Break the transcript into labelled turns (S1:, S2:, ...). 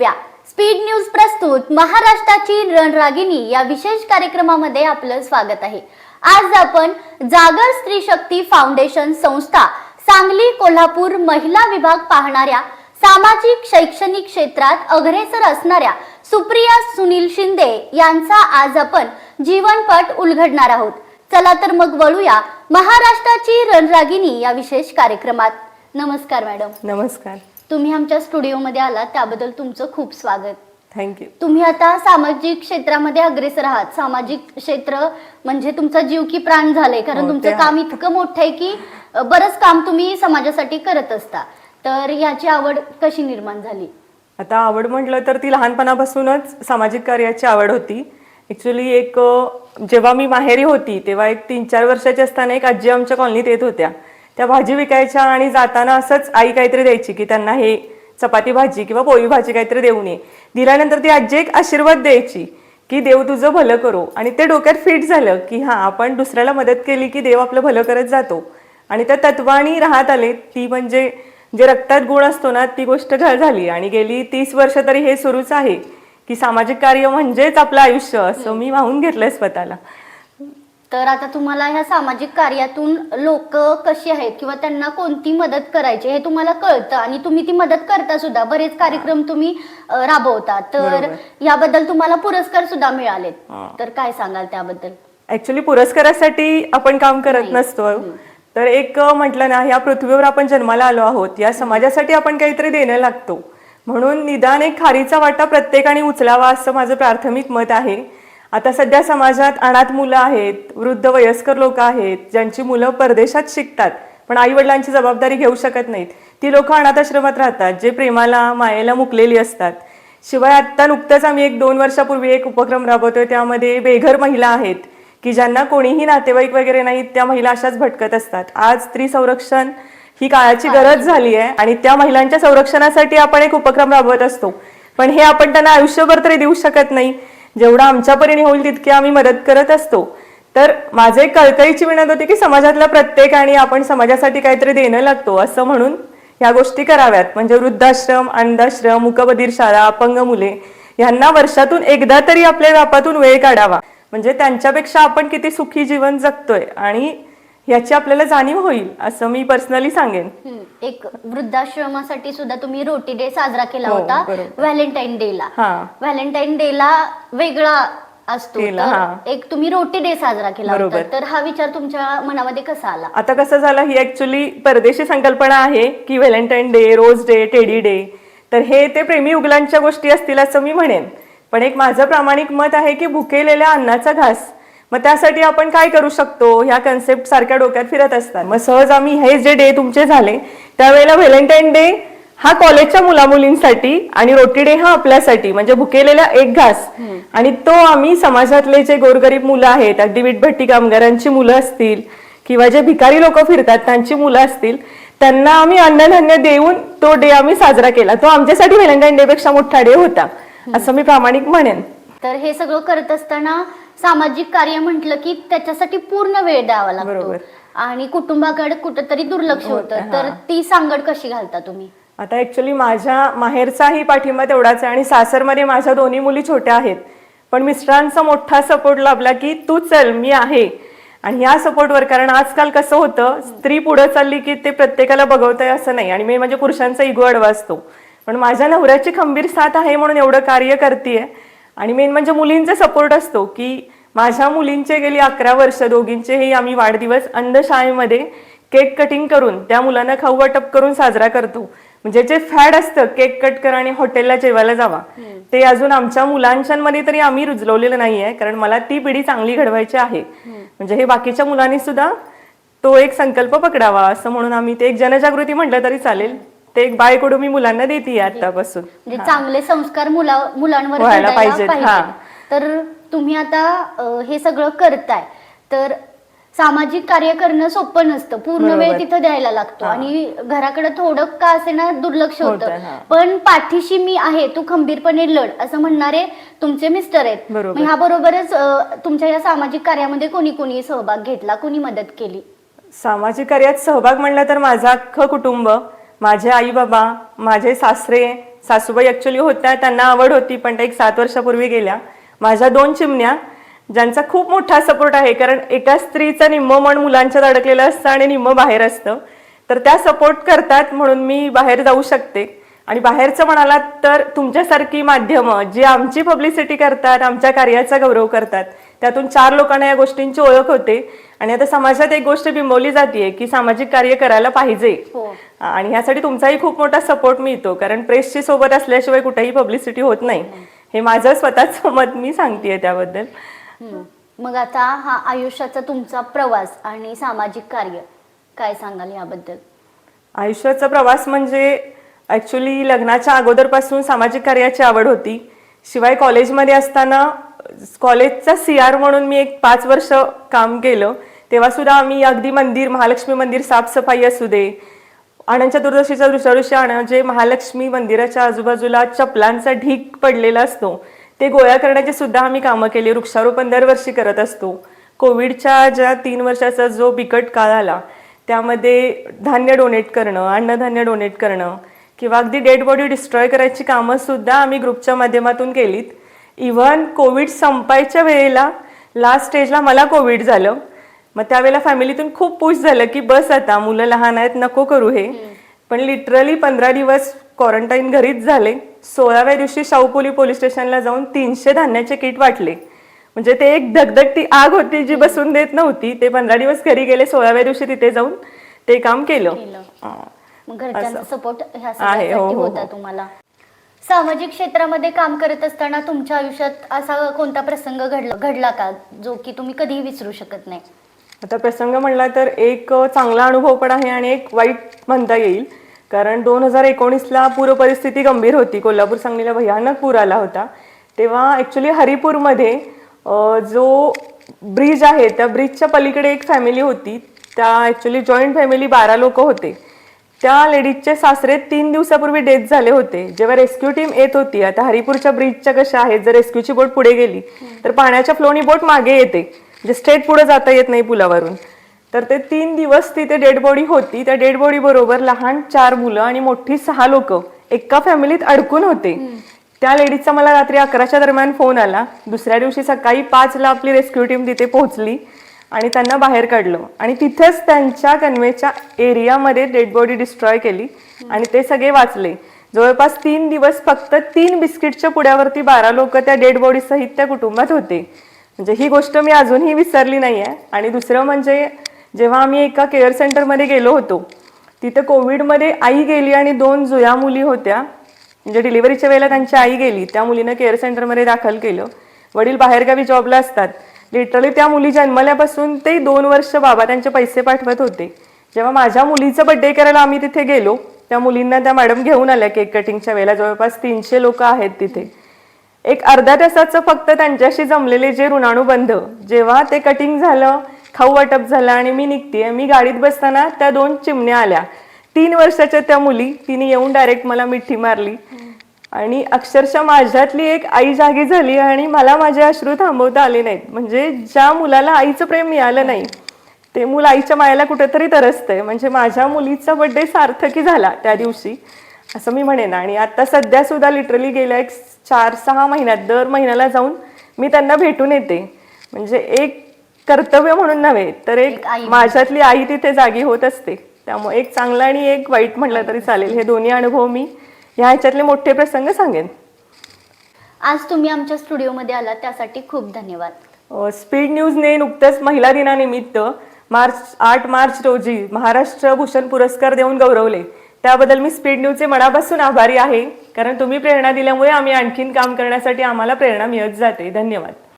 S1: दिव्या. Speed news प्रस्तुत महाराष्ट्राची रणरागिणी या विशेष कार्यक्रमामध्ये आपलं स्वागत आहे. आज आपण जागर स्त्री शक्ती फाउंडेशन संस्था सांगली कोल्हापूर महिला विभाग पाहणाऱ्या सामाजिक शैक्षणिक क्षेत्रात अग्रेसर असणाऱ्या सुप्रिया सुनील शिंदे यांचा आज आपण जीवनपट उलगडणार आहोत. चला तर मग वळूया महाराष्ट्राची रणरागिणी या विशेष कार्यक्रमात. नमस्कार मॅडम.
S2: नमस्कार.
S1: तुम्ही आमच्या स्टुडिओमध्ये आलात त्याबद्दल तुमचं खूप स्वागत.
S2: थँक्यू
S1: तुम्ही आता सामाजिक क्षेत्रामध्ये अग्रेसर आहात. सामाजिक क्षेत्र म्हणजे तुमचा जीव की प्राण झालंय कारण तुमचं. काम इतकं मोठं आहे की बरंच काम तुम्ही समाजासाठी करत असता. तर याची आवड कशी निर्माण झाली?
S2: आता आवड म्हटलं तर ती लहानपणापासूनच सामाजिक कार्याची आवड होती. ॲक्च्युली एक जेव्हा मी माहेरी होती तेव्हा एक तीन चार वर्षाची असताना एक आजी आमच्या कॉलनीत येत होत्या. त्या भाजी विकायच्या आणि जाताना असंच आई काहीतरी द्यायची की त्यांना हे चपाती भाजी किंवा पोळी भाजी काहीतरी देऊ नये दिल्यानंतर ती आजी एक आशीर्वाद द्यायची की देव तुझं भलं करो. आणि ते डोक्यात फिट झालं की हां आपण दुसऱ्याला मदत केली की देव आपलं भलं करत जातो. आणि त्या तत्वानी राहत आले. ती म्हणजे जे रक्तात गुण असतो ना ती गोष्ट झाली. आणि गेली तीस वर्ष तरी हे सुरूच आहे की सामाजिक कार्य म्हणजेच आपलं आयुष्य. असं मी वाहून घेतलंय स्वतःला.
S1: तर आता तुम्हाला ह्या सामाजिक कार्यातून लोक कशी आहेत किंवा त्यांना कोणती मदत करायची हे तुम्हाला कळतं आणि तुम्ही ती मदत करता सुद्धा. बरेच कार्यक्रम तुम्ही अ, राबवता. तर. याबद्दल तुम्हाला पुरस्कार सुद्धा मिळालेत. तर काय सांगाल त्याबद्दल?
S2: ऍक्च्युली पुरस्कारासाठी आपण काम करत. नसतो. तर एक म्हटलं ना ह्या पृथ्वीवर आपण जन्माला आलो आहोत या समाजासाठी आपण काहीतरी देणं लागतो. म्हणून निदान एक खारीचा वाटा प्रत्येकाने उचलावा असं माझं प्राथमिक मत आहे. आता सध्या समाजात अनाथ मुलं आहेत वृद्ध वयस्कर लोक आहेत ज्यांची मुलं परदेशात शिकतात पण आई वडिलांची जबाबदारी घेऊ शकत नाहीत. ती लोक अनाथाश्रमात राहतात जे प्रेमाला मायेला मुकलेली असतात. शिवाय आत्ता नुकतंच आम्ही एक दोन वर्षापूर्वी एक उपक्रम राबवतोय त्यामध्ये बेघर महिला आहेत की ज्यांना कोणीही नातेवाईक वगैरे नाहीत त्या महिला अशाच भटकत असतात. आज स्त्री संरक्षण ही काळाची गरज झाली आहे आणि त्या महिलांच्या संरक्षणासाठी आपण एक उपक्रम राबवत असतो. पण हे आपण त्यांना आयुष्यभर तरी देऊ शकत नाही. जेवढं आमच्या परीने होईल तितकी आम्ही मदत करत असतो. तर माझे एक कळकळीची विनंती होती की समाजातल्या आणि आपण समाजासाठी काहीतरी देणं लागतो असं म्हणून या गोष्टी कराव्यात. म्हणजे वृद्धाश्रम अंधाश्रम मुकबधीर शाळा अपंग मुले यांना वर्षातून एकदा तरी आपल्या व्यापातून वेळ काढावा. म्हणजे त्यांच्यापेक्षा आपण किती सुखी जीवन जगतोय आणि याची आपल्याला जाणीव होईल असं मी पर्सनली सांगेन
S1: हम्म. एक वृद्धाश्रमासाठी सुद्धा तुम्ही रोटी डे साजरा केला
S2: हो,
S1: होता
S2: बरोबर.
S1: व्हॅलेंटाईन डे ला
S2: हा.
S1: व्हॅलेंटाईन डे ला वेगळा असतो
S2: केला,
S1: तर. एक तुम्ही रोटी डे साजरा केला होता
S2: बरोबर.
S1: तर हा विचार तुमच्या मनामध्ये कसा आला
S2: आता कसं झालं ही ऍक्च्युली परदेशी संकल्पना आहे की Valentine day rose day teddy day तर हे ते प्रेमी युगलांच्या गोष्टी असतील असं मी म्हणेन पण एक माझं प्रामाणिक मत आहे की भुकेलेल्या अन्नाचा घास मग त्यासाठी आपण काय करू शकतो? ह्या कन्सेप्ट सारख्या डोक्यात फिरत असतात. मग सहज आम्ही हे जे डे तुमचे झाले त्यावेळेला व्हॅलेंटाईन डे हा कॉलेजच्या मुलामुलींसाठी आणि रोटी डे हा आपल्यासाठी म्हणजे भुकेलेला एक घास. आणि तो आम्ही समाजातले जे गोरगरीब मुलं आहेत अगदी विटभट्टी कामगारांची मुलं असतील किंवा जे भिकारी लोक फिरतात त्यांची मुलं असतील त्यांना आम्ही अन्नधान्य देऊन तो डे आम्ही साजरा केला. तो आमच्यासाठी व्हॅलेंटाईन डे पेक्षा मोठा डे होता असं मी प्रामाणिक म्हणेन.
S1: तर हे सगळं करत असताना सामाजिक कार्य म्हटलं की त्याच्यासाठी पूर्ण वेळ द्यावा लागतो.
S2: बरोबर.
S1: आणि कुटुंबाकडे कुठंतरी दुर्लक्ष
S2: होतं,
S1: तर. ती सांगड कशी घालता तुम्ही?
S2: आता ऍक्च्युली माझ्या माहेरचाही पाठिंबा तेवढाच आहे आणि सासरमध्ये माझ्या दोन्ही मुली छोट्या आहेत. पण मिस्टरांचा मोठा सपोर्ट लाभला की तू चल मी आहे. आणि या सपोर्टवर कारण आजकाल कसं होतं स्त्री पुढे चालली की ते प्रत्येकाला बघवतंय असं नाही. आणि मी म्हणजे पुरुषांचा इगो अडवा असतो. पण माझ्या नवऱ्याची खंबीर साथ आहे म्हणून एवढं कार्य करते आणि मेन म्हणजे मुलींचा सपोर्ट असतो की माझ्या मुलींचे गेली अकरा वर्ष दोघींचेही आम्ही वाढदिवस अंधशाळेमध्ये केक कटिंग करून त्या मुलांना खाऊ वाटप करून साजरा करतो. म्हणजे जे फॅड असतं केक कट करा आणि हॉटेलला जेवायला जावा. ते अजून आमच्या मुलांच्यामध्ये तरी आम्ही रुजलवलेलं नाहीये कारण मला ती पिढी चांगली घडवायची आहे. म्हणजे हे बाकीच्या मुलांनी सुद्धा तो एक संकल्प पकडावा असं म्हणून आम्ही ते एक जनजागृती म्हटलं तरी चालेल. ते एक बायकडू मी मुलांना देते आतापासून
S1: म्हणजे चांगले संस्कार मुला मुलांवर
S2: व्हायला
S1: घडायला
S2: पाहिजेत, हा.
S1: तर तुम्ही आता अ, हे सगळं करताय तर सामाजिक कार्य करणं सोपं नसतं पूर्ण वेळ
S2: बरोबर.
S1: तिथं द्यायला लागतो
S2: हा.
S1: आणि घराकडे थोडं का असे ना दुर्लक्ष होतं
S2: होतं, हा.
S1: पण पाठीशी मी आहे तू खंबीरपणे लढ असं म्हणणारे तुमचे मिस्टर आहेत
S2: बरोबर.
S1: मग ह्याबरोबरच अ, तुमच्या या सामाजिक कार्यामध्ये कोणी कोणी सहभाग घेतला कोणी मदत केली
S2: सामाजिक कार्यात सहभाग म्हणलं तर माझं अख्खं कुटुंब माझे आई बाबा माझे सासरे सासूबाई ॲक्च्युली होत्या त्यांना आवड होती पण त्या एक सात वर्षापूर्वी गेल्या. माझ्या दोन चिमण्या ज्यांचा खूप मोठा सपोर्ट आहे कारण एका स्त्रीचं निम्म मन मुलांच्यात अडकलेलं असतं आणि निम्म बाहेर असतं. तर त्या सपोर्ट करतात म्हणून मी बाहेर जाऊ शकते. आणि बाहेरचं म्हणालात तर तुमच्यासारखी माध्यमं जी आमची पब्लिसिटी करतात आमच्या कार्याचा गौरव करतात त्यातून चार लोकांना या गोष्टींची ओळख होते. आणि आता समाजात एक गोष्ट बिंबवली जाते की सामाजिक कार्य करायला पाहिजे.
S1: हो.
S2: आणि ह्यासाठी तुमचाही खूप मोठा सपोर्ट मिळतो. कारण प्रेसची सोबत असल्याशिवाय कुठेही पब्लिसिटी होत नाही. हे. माझं स्वतःचं मत मी सांगतेय त्याबद्दल.
S1: मग आता हा आयुष्याचा तुमचा प्रवास आणि सामाजिक कार्य काय सांगाल याबद्दल?
S2: आयुष्याचा प्रवास म्हणजे ॲक्च्युली लग्नाच्या अगोदरपासून सामाजिक कार्याची आवड होती. शिवाय कॉलेजमध्ये असताना कॉलेजचा सी आर म्हणून मी एक पाच वर्ष काम केलं. तेव्हा सुद्धा आम्ही अगदी मंदिर महालक्ष्मी मंदिर साफसफाई असू दे आनंद चतुर्दशीच्या दुसऱ्या दिवशी आण जे महालक्ष्मी मंदिराच्या आजूबाजूला चपलांचा ढीक पडलेला असतो ते गोळा करण्याची सुद्धा आम्ही कामं केली. वृक्षारोपण दरवर्षी करत असतो. कोविडच्या ज्या तीन वर्षाचा जो बिकट काळ आला त्यामध्ये धान्य डोनेट करणं अन्नधान्य डोनेट करणं किंवा अगदी डेड बॉडी डिस्ट्रॉय करायची कामं सुद्धा आम्ही ग्रुपच्या माध्यमातून केलीत. इव्हन कोविड संपायच्या वेळेला लास्ट स्टेजला मला कोविड झालं. मग त्यावेळेला फॅमिलीतून खूप पुश झालं की बस आता मुलं लहान आहेत नको करू हे. पण लिटरली पंधरा दिवस क्वारंटाईन घरीच झाले. सोळाव्या दिवशी शाहूपोली पोलीस स्टेशनला जाऊन तीनशे धान्याचे किट वाटले. म्हणजे ते एक धगधगती आग होती जी बसून देत नव्हती. ते पंधरा दिवस घरी गेले सोळाव्या दिवशी तिथे जाऊन ते काम केलं.
S1: सपोर्ट
S2: आहे, हो, हो,
S1: होता
S2: हो.
S1: तुम्हाला? सामाजिक क्षेत्रामध्ये काम करत असताना तुमच्या आयुष्यात असा कोणता प्रसंग घडला घडला का? जो की तुम्ही कधीही विसरू शकत नाही.
S2: आता प्रसंग म्हणला तर एक चांगला अनुभव पण आहे आणि एक वाईट म्हणता येईल. कारण दोन हजार एकोणीसला पूरपरिस्थिती गंभीर होती. कोल्हापूर सांगलीला भयानक पूर आला होता. तेव्हा ॲक्च्युली हरिपूरमध्ये जो ब्रिज आहे त्या ब्रिजच्या पलीकडे एक फॅमिली होती. त्या ॲक्च्युली जॉईंट फॅमिली बारा लोक होते. त्या लेडीजचे सासरे तीन दिवसापूर्वी डेथ झाले होते. जेव्हा रेस्क्यू टीम येत होती आता हरिपूरच्या ब्रिजच्या कशा आहेत? जर रेस्क्यूची बोट पुढे गेली तर पाण्याच्या फ्लोनी बोट मागे येते. म्हणजे स्ट्रेट पुढे जाता येत नाही पुलावरून. तर ते तीन दिवस तिथे डेड बॉडी होती. त्या डेड बॉडी बरोबर लहान चार मुलं आणि मोठी सहा लोक एका फॅमिलीत अडकून होते. त्या लेडीजचा मला रात्री अकराच्या दरम्यान फोन आला. दुसऱ्या दिवशी सकाळी पाचला आपली रेस्क्यू टीम तिथे पोहोचली. आणि त्यांना बाहेर काढलं. आणि तिथेच त्यांच्या कन्वेच्या एरियामध्ये डेड बॉडी डिस्ट्रॉय केली. आणि ते सगळे वाचले. जवळपास तीन दिवस फक्त तीन बिस्किटच्या पुड्यावरती बारा लोक त्या डेड बॉडी सहित त्या कुटुंबात होते. म्हणजे ही गोष्ट मी अजूनही विसरली नाही आहे आणि दुसरं म्हणजे जेव्हा आम्ही एका केअर सेंटरमध्ये गेलो होतो तिथे कोविडमध्ये आई गेली आणि दोन जुया मुली होत्या. म्हणजे डिलिव्हरीच्या वेळेला त्यांची आई गेली. त्या मुलीनं केअर सेंटरमध्ये दाखल केलं. वडील बाहेरगावी जॉबला असतात. लिटरली त्या मुली जन्मल्यापासून ते दोन वर्ष बाबा त्यांचे पैसे पाठवत होते. जेव्हा माझ्या मुलीचं बड्डे करायला आम्ही तिथे गेलो त्या मुलींना त्या मॅडम घेऊन आल्या केक कटिंगच्या वेळेला. जवळपास तीनशे लोक आहेत तिथे. एक अर्ध्या तासाचं फक्त त्यांच्याशी जमलेले जे ऋणाणुबंध जेव्हा ते कटिंग झालं खाऊ वाटप झालं आणि मी निघते मी गाडीत बसताना त्या दोन चिमण्या आल्या. तीन वर्षाच्या त्या मुली तिने येऊन डायरेक्ट मला मिठी मारली. आणि अक्षरशः माझ्यातली एक आई जागी झाली आणि मला माझे अश्रू थांबवता आले नाहीत. म्हणजे ज्या मुलाला आईचं प्रेम मिळालं नाही ते मूल आईच्या मायाला कुठेतरी तरसतंय. म्हणजे माझ्या मुलीचा बड्डे सार्थकी झाला त्या दिवशी असं मी म्हणेन. आणि आता सध्या सुद्धा लिटरली गेल्या एक चार सहा महिन्यात दर महिन्याला जाऊन मी त्यांना भेटून येते. म्हणजे एक कर्तव्य म्हणून नव्हे तर एक माझ्यातली आई तिथे जागी होत असते. त्यामुळे एक चांगला आणि एक वाईट म्हटलं तरी चालेल. हे दोन्ही अनुभव मी ह्या ह्याच्यातले मोठे प्रसंग सांगेन.
S1: आज तुम्ही आमच्या स्टुडिओमध्ये आलात त्यासाठी खूप धन्यवाद.
S2: स्पीड न्यूजने नुकतंच महिला दिनानिमित्त मार्च आठ मार्च रोजी महाराष्ट्र भूषण पुरस्कार देऊन गौरवले. त्याबद्दल मी स्पीड न्यूजचे मनापासून आभारी आहे कारण तुम्ही प्रेरणा दिल्यामुळे आम्ही आणखीन काम करण्यासाठी आम्हाला प्रेरणा मिळत जाते. धन्यवाद.